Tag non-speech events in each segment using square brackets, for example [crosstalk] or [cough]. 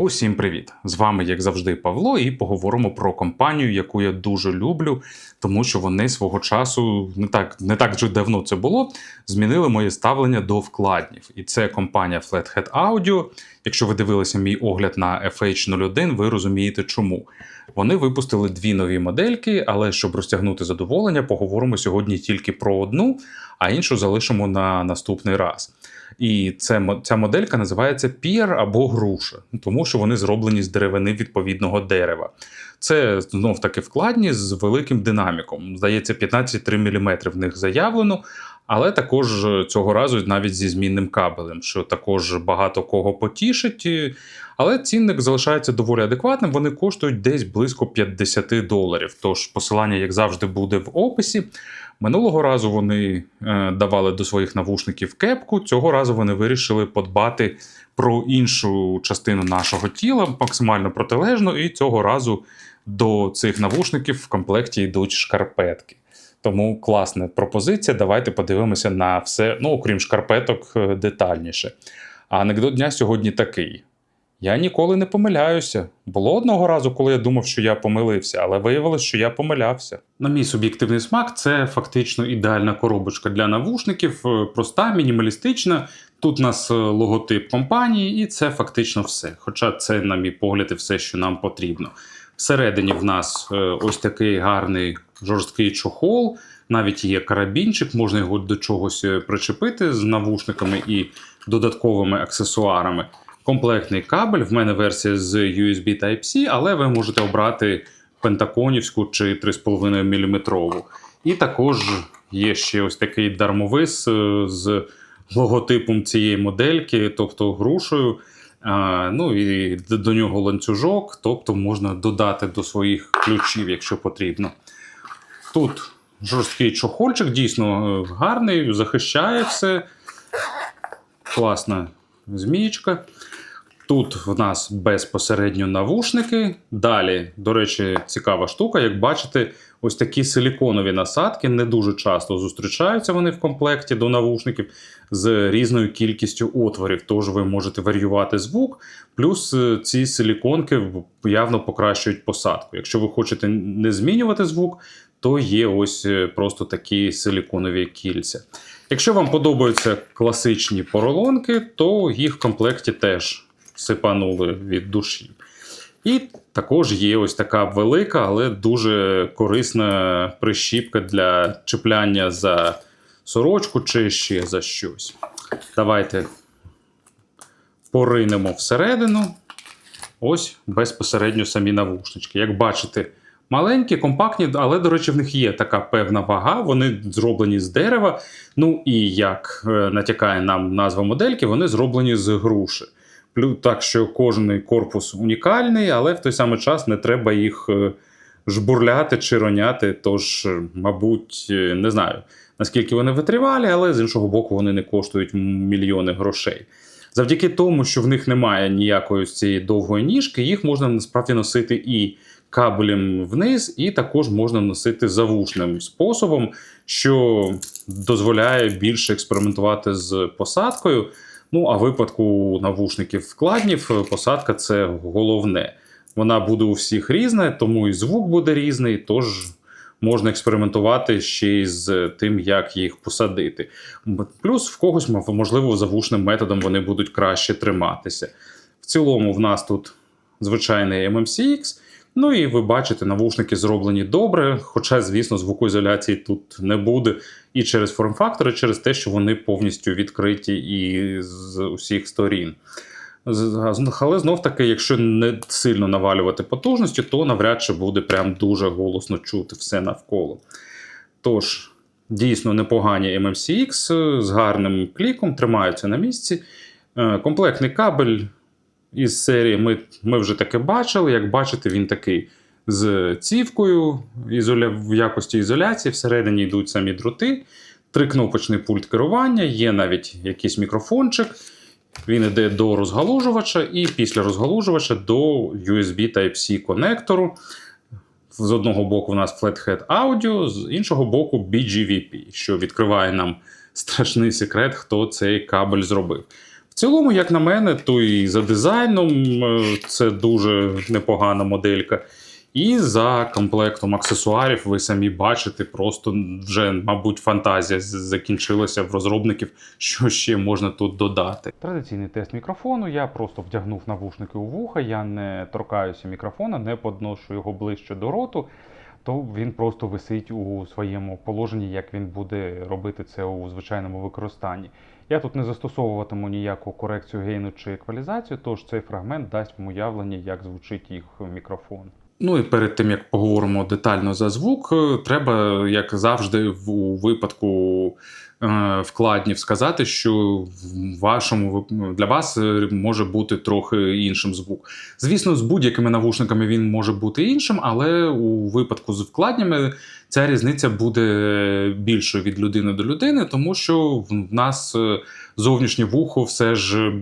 Усім привіт! З вами, як завжди, Павло, і поговоримо про компанію, яку я дуже люблю, тому що вони свого часу не так не так вже давно це було. Змінили моє ставлення до вкладнів. І це компанія Flathead Audio. Якщо ви дивилися мій огляд на FH01, ви розумієте, чому. Вони випустили дві нові модельки, але щоб розтягнути задоволення, поговоримо сьогодні тільки про одну, а іншу залишимо на наступний раз. І це, ця моделька називається пір або груша, тому що вони зроблені з деревини відповідного дерева. Це знов таки вкладні з великим динаміком. Здається, 15,3 мм в них заявлено, але також цього разу навіть зі змінним кабелем, що також багато кого потішить. Але цінник залишається доволі адекватним. Вони коштують десь близько 50 доларів. Тож посилання, як завжди, буде в описі. Минулого разу вони е, давали до своїх навушників кепку. Цього разу вони вирішили подбати про іншу частину нашого тіла, максимально протилежно, і цього разу до цих навушників в комплекті йдуть шкарпетки. Тому класна пропозиція. Давайте подивимося на все, ну окрім шкарпеток, е, детальніше. А анекдот дня сьогодні такий. Я ніколи не помиляюся. Було одного разу, коли я думав, що я помилився, але виявилось, що я помилявся. На мій суб'єктивний смак, це фактично ідеальна коробочка для навушників, е, проста, мінімалістична. Тут у нас е, логотип компанії, і це фактично все. Хоча це, на мій погляд, і все, що нам потрібно. Всередині в нас е, ось такий гарний жорсткий чохол, навіть є карабінчик, можна його до чогось причепити з навушниками і додатковими аксесуарами комплектний кабель. В мене версія з USB Type-C, але ви можете обрати пентаконівську чи 3,5 мм. І також є ще ось такий дармовис е, з логотипом цієї модельки, тобто грушею. Ну і До нього ланцюжок, тобто можна додати до своїх ключів, якщо потрібно. Тут жорсткий чохольчик, дійсно е, гарний, захищає все. Класна змієчка. Тут в нас безпосередньо навушники. Далі, до речі, цікава штука, як бачите, ось такі силіконові насадки не дуже часто зустрічаються вони в комплекті до навушників з різною кількістю отворів. Тож ви можете варіювати звук, плюс е, ці силіконки явно покращують посадку. Якщо ви хочете не змінювати звук, то є ось е, просто такі силіконові кільця. Якщо вам подобаються класичні поролонки, то їх в комплекті теж сипанули від душі. І також є ось така велика, але дуже корисна прищіпка для чіпляння за сорочку чи ще за щось. Давайте поринемо всередину. Ось безпосередньо самі навушнички. Як бачите, маленькі, компактні, але, до речі, в них є така певна вага, вони зроблені з дерева. Ну і як е, натякає нам назва модельки, вони зроблені з груші так, що кожен корпус унікальний, але в той самий час не треба їх е, жбурляти чи роняти. Тож, е, мабуть, е, не знаю, наскільки вони витривалі, але з іншого боку, вони не коштують мільйони грошей. Завдяки тому, що в них немає ніякої цієї довгої ніжки, їх можна насправді носити і кабелем вниз, і також можна носити завушним способом, що дозволяє більше експериментувати з посадкою. Ну, а в випадку навушників вкладнів е, посадка це головне. Вона буде у всіх різна, тому і звук буде різний, тож можна експериментувати ще й з тим, як їх посадити. Плюс в когось, можливо, завушним методом вони будуть краще триматися. В цілому, в нас тут звичайний MMCX. Ну і ви бачите, навушники зроблені добре, хоча, звісно, звукоізоляції тут не буде. І через форм-фактори, через те, що вони повністю відкриті і з усіх сторін. Але знов таки, якщо не сильно навалювати потужності, то навряд чи буде прям дуже голосно чути все навколо. Тож, дійсно непогані MMCX з гарним кліком, тримаються на місці. Е, комплектний кабель із серії ми ми вже таке бачили. Як бачите, він такий з цівкою ізоля... в якості ізоляції. Всередині йдуть самі дроти, трикнопочний пульт керування, є навіть якийсь мікрофончик. Він йде до розгалужувача, і після розгалужувача до USB Type-C конектору. З одного боку, у нас Flathead Audio, з іншого боку, BGVP, що відкриває нам страшний секрет, хто цей кабель зробив цілому, як на мене, то і за дизайном е, це дуже непогана моделька. І за комплектом аксесуарів ви самі бачите, просто вже, мабуть, фантазія закінчилася в розробників, що ще можна тут додати. Традиційний тест мікрофону. Я просто вдягнув навушники у вуха, я не торкаюся мікрофона, не подношу його ближче до роту, то він просто висить у своєму положенні, як він буде робити це у звичайному використанні. Я тут не застосовуватиму ніяку корекцію гейну чи еквалізацію, тож цей фрагмент дасть вам уявлення, як звучить їх мікрофон. Ну і перед тим як поговоримо детально за звук, е, треба, як завжди, у випадку вкладнів сказати, що в вашому для вас е, може бути трохи іншим звук. Звісно, з будь-якими навушниками він може бути іншим, але у випадку з вкладнями ця різниця буде більшою від людини до людини, тому що в нас е, зовнішнє вухо все ж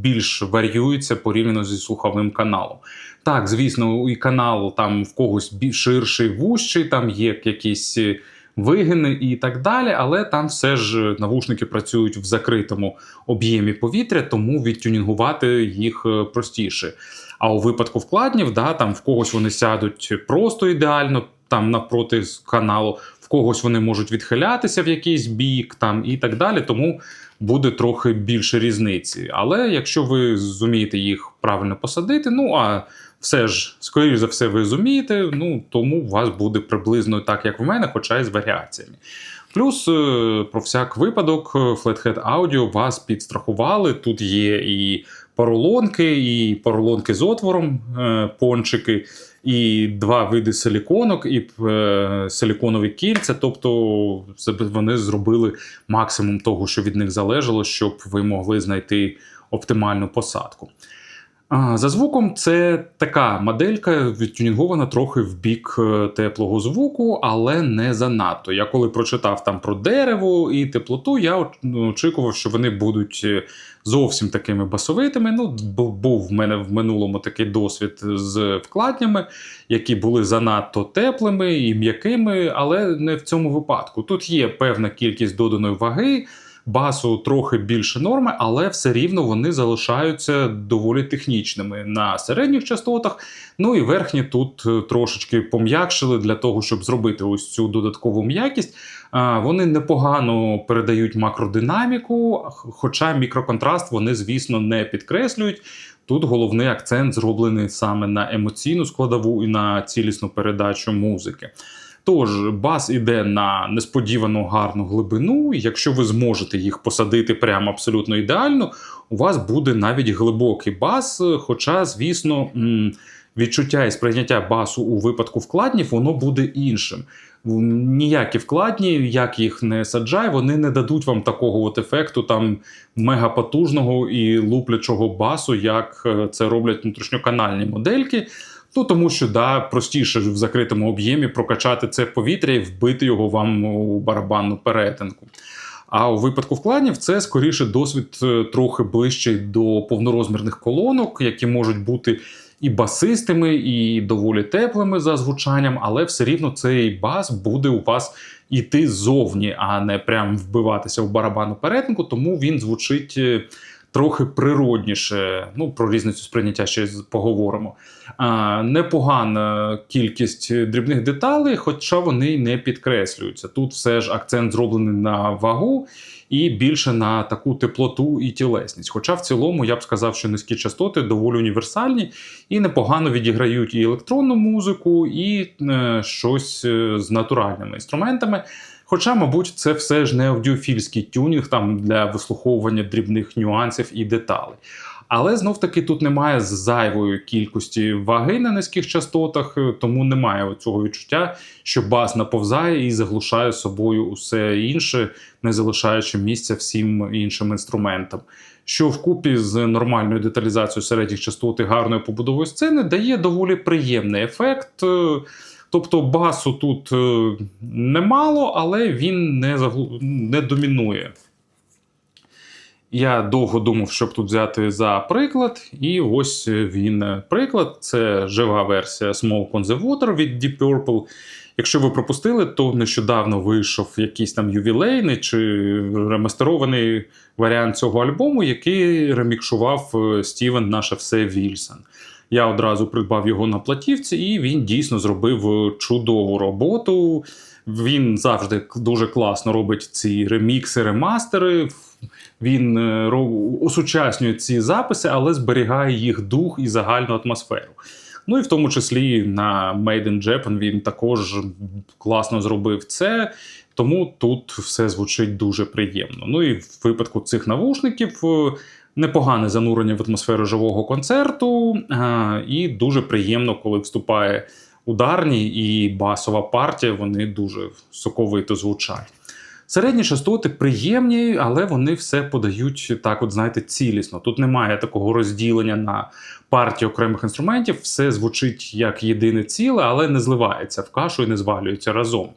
більш варіюється порівняно зі слуховим каналом. Так, звісно, і канал там в когось ширший, вущий, там є якісь е, вигини і так далі, але там все ж навушники працюють в закритому об'ємі повітря, тому відтюнінгувати їх е, простіше. А у випадку вкладнів, да, там в когось вони сядуть просто ідеально, там навпроти каналу, в когось вони можуть відхилятися в якийсь бік, там і так далі. Тому буде трохи більше різниці. Але якщо ви зумієте їх правильно посадити, ну а все ж, скоріш за все, ви зумієте, ну тому у вас буде приблизно так, як в мене, хоча й з варіаціями. Плюс, е, про всяк випадок, е, Flathead Audio вас підстрахували. Тут є і поролонки, і поролонки з отвором, е, пончики, і два види силіконок, і силіконові кільця. Тобто вони зробили максимум того, що від них залежало, щоб ви могли знайти оптимальну посадку. За звуком це така моделька відтюнінгована трохи в бік е, теплого звуку, але не занадто. Я коли прочитав там про дерево і теплоту, я ну, очікував, що вони будуть е, зовсім такими басовитими. Ну, був в мене в минулому такий досвід з вкладнями, які були занадто теплими і м'якими, але не в цьому випадку. Тут є певна кількість доданої ваги басу трохи більше норми, але все рівно вони залишаються доволі технічними на середніх частотах. Ну і верхні тут е, трошечки пом'якшили для того, щоб зробити ось цю додаткову м'якість. Вони непогано передають макродинаміку, хоча мікроконтраст вони, звісно, не підкреслюють. Тут головний акцент зроблений саме на емоційну складову і на цілісну передачу музики. Тож бас іде на несподівану гарну глибину. Якщо ви зможете їх посадити прямо абсолютно ідеально, у вас буде навіть глибокий бас. Хоча, звісно, відчуття і сприйняття басу у випадку вкладнів воно буде іншим. Ніякі вкладні, як їх не саджай, вони не дадуть вам такого от ефекту там мегапотужного і луплячого басу, як е, це роблять внутрішньоканальні модельки. Ну тому що да, простіше в закритому об'ємі прокачати це повітря і вбити його вам у барабанну перетинку. А у випадку вкладів це скоріше досвід е, трохи ближчий до повнорозмірних колонок, які можуть бути і басистими, і доволі теплими за звучанням, але все рівно цей бас буде у вас іти ззовні, а не прям вбиватися в барабанну перетинку, тому він звучить. Трохи природніше, ну про різницю сприйняття ще поговоримо. А, непогана кількість дрібних деталей, хоча вони не підкреслюються. Тут все ж акцент зроблений на вагу і більше на таку теплоту і тілесність. Хоча в цілому я б сказав, що низькі частоти доволі універсальні і непогано відіграють і електронну музику, і е, щось е, з натуральними інструментами. Хоча, мабуть, це все ж не аудіофільський тюнінг там для вислуховування дрібних нюансів і деталей. Але знов таки тут немає зайвої кількості ваги на низьких частотах, е, тому немає цього відчуття, що бас наповзає і заглушає собою усе інше, не залишаючи місця всім іншим інструментам. Що вкупі з нормальною деталізацією середніх частот і гарною побудовою сцени дає доволі приємний ефект. Тобто басу тут е, немало, але він не, заглу... не домінує. Я довго думав, щоб тут взяти за приклад, і ось він е, приклад. Це жива версія Smoke on the Water від Deep Purple, Якщо ви пропустили, то нещодавно вийшов якийсь там ювілейний чи ремастерований варіант цього альбому, який ремікшував е, Стівен наше все Вільсон. Я одразу придбав його на платівці, і він дійсно зробив е, чудову роботу. Він завжди дуже класно робить ці ремікси, ремастери. Він е, осучаснює ці записи, але зберігає їх дух і загальну атмосферу. Ну і в тому числі на Made in Japan він також класно зробив це. Тому тут все звучить дуже приємно. Ну і в випадку цих навушників е, непогане занурення в атмосферу живого концерту, е, і дуже приємно, коли вступає ударні і басова партія, вони дуже соковито звучать. Середні частоти приємні, але вони все подають так, от знаєте, цілісно. Тут немає такого розділення на партії окремих інструментів, все звучить як єдине ціле, але не зливається в кашу і не звалюється разом.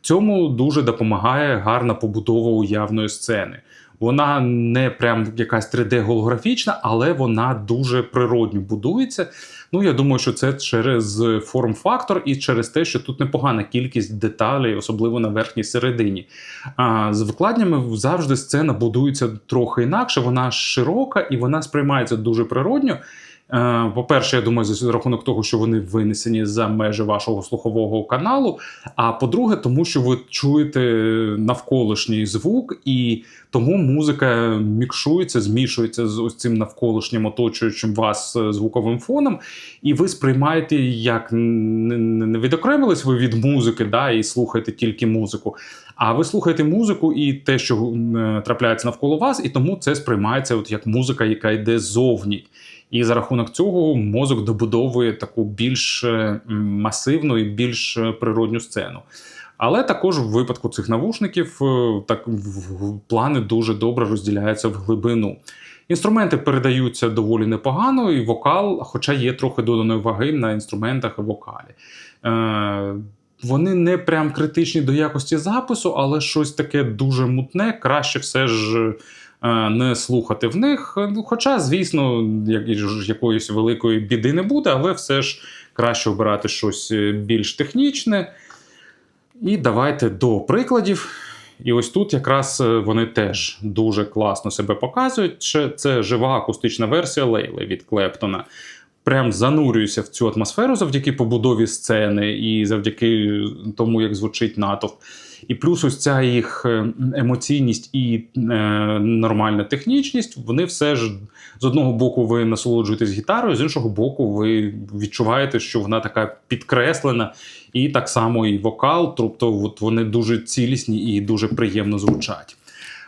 Цьому дуже допомагає гарна побудова уявної сцени. Вона не прям якась 3D-голографічна, але вона дуже природньо будується. Ну, я думаю, що це через форм-фактор і через те, що тут непогана кількість деталей, особливо на верхній середині. А з вкладнями завжди сцена будується трохи інакше, вона широка і вона сприймається дуже природньо. Е, По-перше, я думаю, за рахунок того, що вони винесені за межі вашого слухового каналу. А по-друге, тому що ви чуєте навколишній звук, і тому музика мікшується, змішується з ось цим навколишнім оточуючим вас е, звуковим фоном, і ви сприймаєте, як не- відокремились ви від музики, да, і слухаєте тільки музику. А ви слухаєте музику і те, що е, трапляється навколо вас, і тому це сприймається от як музика, яка йде ззовні. І за рахунок цього мозок добудовує таку більш е, масивну і більш е, природню сцену. Але також в випадку цих навушників е, так плани дуже добре розділяються в глибину. Інструменти передаються доволі непогано, і вокал, хоча є трохи доданої ваги на інструментах і вокалі. Е, вони не прям критичні до якості запису, але щось таке дуже мутне, краще все ж не слухати в них. Ну, Хоча, звісно, якоїсь великої біди не буде, але все ж краще обирати щось е, більш технічне. І давайте до прикладів. І ось тут якраз е, вони теж дуже класно себе показують. Це жива акустична версія Лейли від Клептона. Прям занурююся в цю атмосферу завдяки побудові сцени і завдяки тому, як звучить натовп. І плюс ось ця їх е, емоційність і е, нормальна технічність, вони все ж з одного боку ви насолоджуєтесь гітарою, з іншого боку, ви відчуваєте, що вона така підкреслена, і так само і вокал, тобто от вони дуже цілісні і дуже приємно звучать.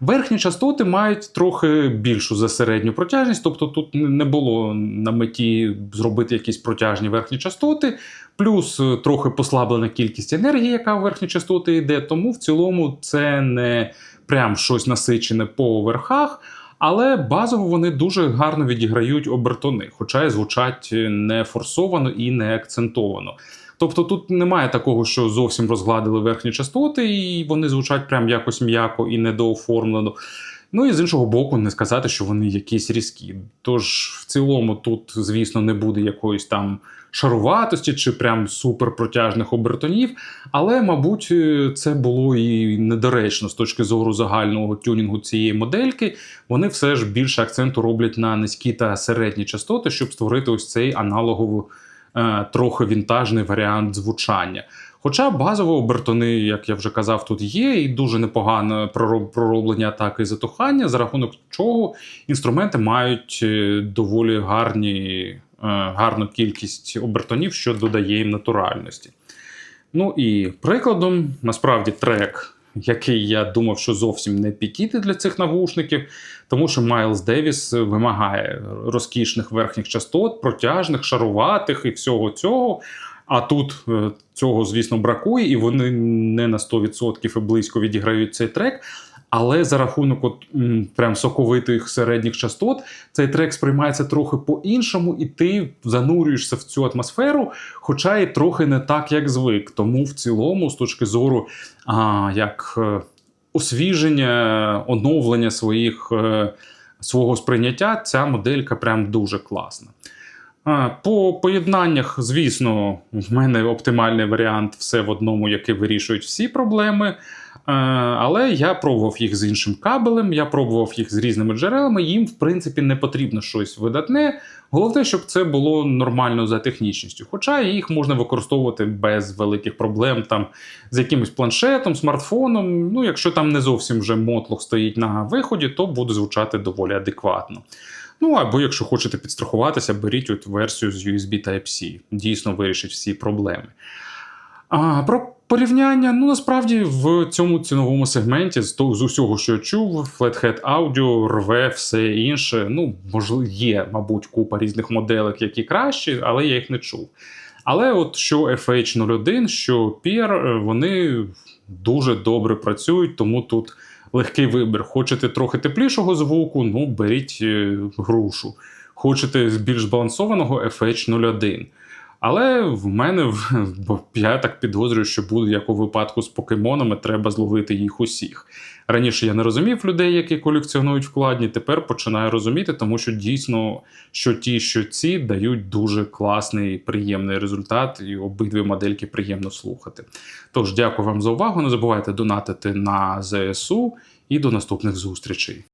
Верхні частоти мають трохи більшу за середню протяжність, тобто тут не було на меті зробити якісь протяжні верхні частоти, плюс е, трохи послаблена кількість енергії, яка в верхні частоти йде. Тому в цілому це не прям щось насичене по верхах. Але базово вони дуже гарно відіграють обертони, хоча й звучать не форсовано і не акцентовано. Тобто тут немає такого, що зовсім розгладили верхні частоти, і вони звучать прям якось м'яко і недооформлено. Ну і з іншого боку, не сказати, що вони якісь різкі. Тож в цілому тут, звісно, не буде якоїсь там шаруватості чи прям суперпротяжних обертонів. Але, мабуть, е, це було і недоречно з точки зору загального тюнінгу цієї модельки. Вони все ж більше акценту роблять на низькі та середні частоти, щоб створити ось цей аналоговий, е, трохи вінтажний варіант звучання. Хоча базово обертони, як я вже казав, тут є, і дуже непогано пророб- пророблені атаки і затухання, за рахунок чого інструменти мають е, доволі гарні, гарну кількість обертонів, що додає їм натуральності. Ну і прикладом, насправді, трек, який я думав, що зовсім не підійде для цих навушників, тому що Майлз Девіс вимагає розкішних верхніх частот, протяжних, шаруватих і всього цього. А тут е, цього, звісно, бракує, і вони не на 100% і близько відіграють цей трек. Але за рахунок от, м, прям соковитих середніх частот цей трек сприймається трохи по-іншому, і ти занурюєшся в цю атмосферу, хоча і трохи не так, як звик. Тому в цілому, з точки зору а, як е, освіження, оновлення своїх, е, свого сприйняття, ця моделька прям дуже класна. По поєднаннях, звісно, в мене оптимальний варіант все в одному, який вирішують всі проблеми. Е, Але я пробував їх з іншим кабелем, я пробував їх з різними джерелами. Їм, в принципі, не потрібно щось видатне. Головне, щоб це було нормально за технічністю. Хоча їх можна використовувати без великих проблем, там з якимось планшетом, смартфоном. Ну, якщо там не зовсім вже мотлох стоїть на виході, то буде звучати доволі адекватно. Ну або якщо хочете підстрахуватися, беріть от версію з USB Type-C. Дійсно вирішить всі проблеми. А про порівняння, ну насправді в цьому ціновому сегменті з, того- з усього, що я чув, Flathead Audio рве все інше. Ну, можливо, є, мабуть, купа різних моделек, які кращі, але я їх не чув. Але от що FH01, що Pier, е, вони дуже добре працюють, тому тут легкий вибір. Хочете трохи теплішого звуку, ну беріть е, грушу. Хочете більш збалансованого FH01. Але в мене, [laughs] бо я так підозрюю, що буде як у випадку з покемонами, треба зловити їх усіх. Раніше я не розумів людей, які колекціонують вкладні. Тепер починаю розуміти, тому що дійсно, що ті, що ці дають дуже класний, приємний результат, і обидві модельки приємно слухати. Тож, дякую вам за увагу. Не забувайте донатити на ЗСУ і до наступних зустрічей.